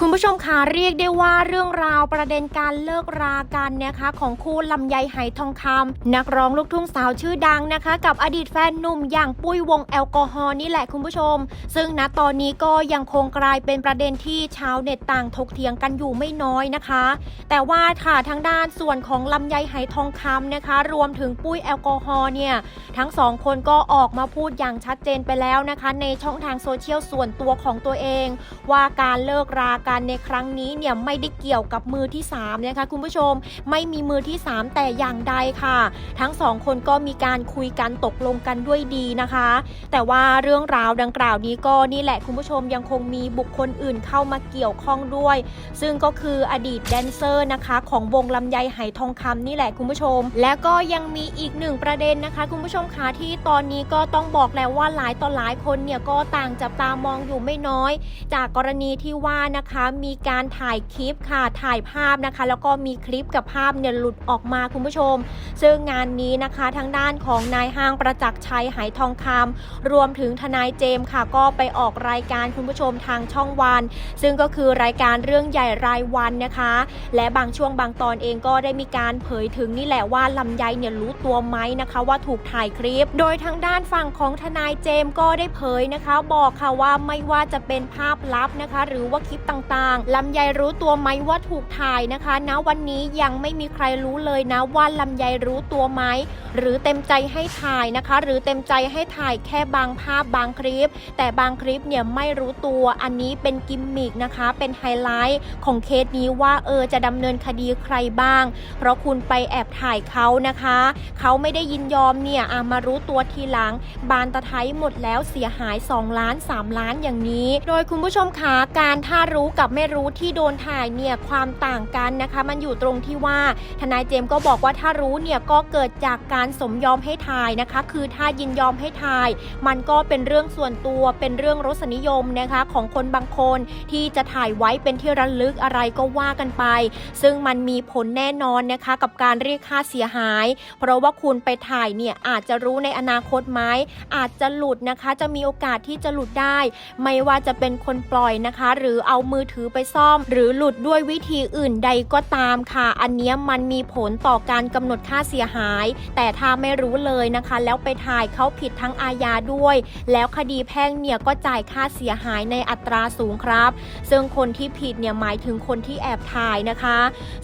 คุณผู้ชมคะเรียกได้ว่าเรื่องราวประเด็นการเลิกรากันนะคะของคู่ลำไยไหทองคำนักร้องลูกทุ่งสาวชื่อดังนะคะ กับอดีตแฟนหนุ่มอย่างปุ้ยวงแอลกอฮอล์นี่แหละคุณผู้ชม ซึ่งณตอนนี้ก็ยังคงกลายเป็นประเด็นที่ชาวเน็ตต่างถกเถียงกันอยู่ไม่น้อยนะคะ แต่ว่าค่ะทางด้านส่วนของลำไยไหทองคำนะคะ รวมถึงปุ้ยแอลกอฮอล์เนี่ยทั้งสองคนก็ออกมาพูดอย่างชัดเจนไปแล้วนะคะ ในช่องทางโซเชียลส่วนตัวของตัวเอง ว่าการเลิกรากันในครั้งนี้เนี่ยไม่ได้เกี่ยวกับมือที่3นะคะคุณผู้ชมไม่มีมือที่ 3 แต่อย่างใดค่ะ ทั้งสองคนก็มีการคุยกันตกลงกันด้วยดีนะคะ แต่ว่าเรื่องราวดังกล่าวนี้ก็นี่แหละคุณผู้ชมยังคงมีบุคคลอื่นเข้ามาเกี่ยวข้องด้วย ซึ่งก็คืออดีตแดนเซอร์นะคะ ของวงลำไยไหทองคำนี่แหละคุณผู้ชม และก็ยังมีอีกหนึ่งประเด็นนะคะ คุณผู้ชมคะที่ตอนนี้ก็ต้องบอกแล้วว่าหลายต่อหลายคนเนี่ยก็ต่างจับตามองอยู่ไม่น้อย จากกรณีที่ว่านะคะมีการถ่ายคลิปค่ะถ่ายภาพนะคะ แล้วก็มีคลิปกับภาพเนี่ยหลุดออกมาคุณผู้ชม ซึ่งงานนี้นะคะทางด้านของนายห้างประจักษ์ชัยไหทองคำรวมถึงทนายเจมส์ค่ะ ก็ไปออกรายการคุณผู้ชมทางช่องวัน ซึ่งก็คือรายการเรื่องใหญ่รายวันนะคะ และบางช่วงบางตอนเองก็ได้มีการเผยถึงนี่แหละว่าลำไยเนี่ยรู้ตัวไหมนะคะว่าถูกถ่ายคลิป โดยทางด้านฝั่งของทนายเจมส์ก็ได้เผยนะคะ บอกค่ะว่าไม่ว่าจะเป็นภาพลับนะคะ หรือว่าคลิปต่างๆลำไยรู้ตัวไหมว่าถูกถ่ายนะคะณวันนี้ยังไม่มีใครรู้เลยนะว่าลำไยรู้ตัวไหมหรือเต็มใจให้ถ่ายนะคะ หรือเต็มใจให้ถ่ายแค่บางภาพบางคลิป แต่บางคลิปเนี่ยไม่รู้ตัวอันนี้เป็นกิมมิกนะคะ เป็นไฮไลท์ของเคสนี้ว่าเออจะดำเนินคดีใครบ้าง เพราะคุณไปแอบถ่ายเขานะคะ เขาไม่ได้ยินยอมเนี่ยอามารู้ตัวทีหลัง บานตะไทยหมดแล้วเสียหาย 2 ล้าน 3 ล้านอย่างนี้ โดยคุณผู้ชมคะการถ้ารู้กับไม่รู้ที่โดนถ่ายเนี่ยความต่างกันนะคะ มันอยู่ตรงที่ว่าทนายเจมส์ก็บอกว่าถ้ารู้เนี่ยก็เกิดจากการสมยอมให้ถ่ายนะคะ คือถ้ายินยอมให้ถ่าย มันก็เป็นเรื่องส่วนตัวเป็นเรื่องรสนิยมนะคะของคนบางคนที่จะถ่ายไว้เป็นที่ระลึกอะไรก็ว่ากันไป ซึ่งมันมีผลแน่นอนนะคะ กับการเรียกค่าเสียหาย เพราะว่าคุณไปถ่ายเนี่ยอาจจะรู้ในอนาคตไหมอาจจะหลุดนะคะ จะมีโอกาสที่จะหลุดได้ ไม่ว่าจะเป็นคนปล่อยนะคะ หรือเอามือถือไปซ่อม หรือหลุดด้วยวิธีอื่นใดก็ตามค่ะ อันนี้มันมีผลต่อการกำหนดค่าเสียหาย แต่ถ้าไม่รู้เลยนะคะ แล้วไปถ่ายเขาผิดทั้งอาญาด้วย แล้วคดีแพ่งเนี่ยก็จ่ายค่าเสียหายในอัตราสูงครับ ซึ่งคนที่ผิดเนี่ยหมายถึงคนที่แอบถ่ายนะคะ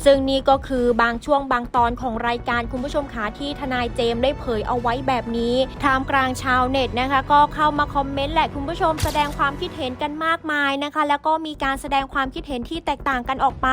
ซึ่งนี่ก็คือบางช่วงบางตอนของรายการคุณผู้ชมขาที่ทนายเจมส์ได้เผยเอาไว้แบบนี้ท่ามกลางชาวเน็ตนะคะ ก็เข้ามาคอมเมนต์แหละคุณผู้ชมแสดงความคิดเห็นกันมากมายนะคะ แล้วก็มีการแสดงความคิดเห็นที่แตกต่างกันออกไป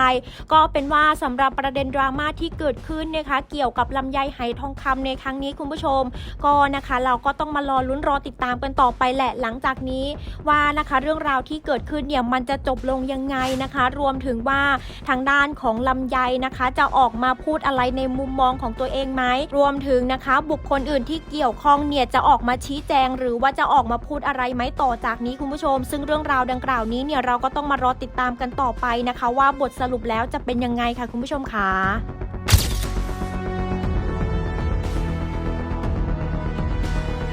ก็เป็นว่าสำหรับประเด็นดราม่าที่เกิดขึ้นนะคะ เกี่ยวกับลำไยไหทองคำในครั้งนี้คุณผู้ชม ก็นะคะเราก็ต้องมารอลุ้นรอติดตามกันต่อไปแหละหลังจากนี้ว่านะคะเรื่องราวที่เกิดขึ้นเนี่ยมันจะจบลงยังไงนะคะ รวมถึงว่าทางด้านของลำไยนะคะ จะออกมาพูดอะไรในมุมมองของตัวเองไหมรวมถึงนะคะ บุคคลอื่นที่เกี่ยวข้องเนี่ยจะออกมาชี้แจง หรือว่าจะออกมาพูดอะไรไหมต่อจากนี้คุณผู้ชม ซึ่งเรื่องราวดังกล่าวนี้เนี่ยเราก็ต้องมารอติดติดตามกันต่อไปนะคะ ว่าบทสรุปแล้วจะเป็นยังไงค่ะคุณผู้ชมค่ะ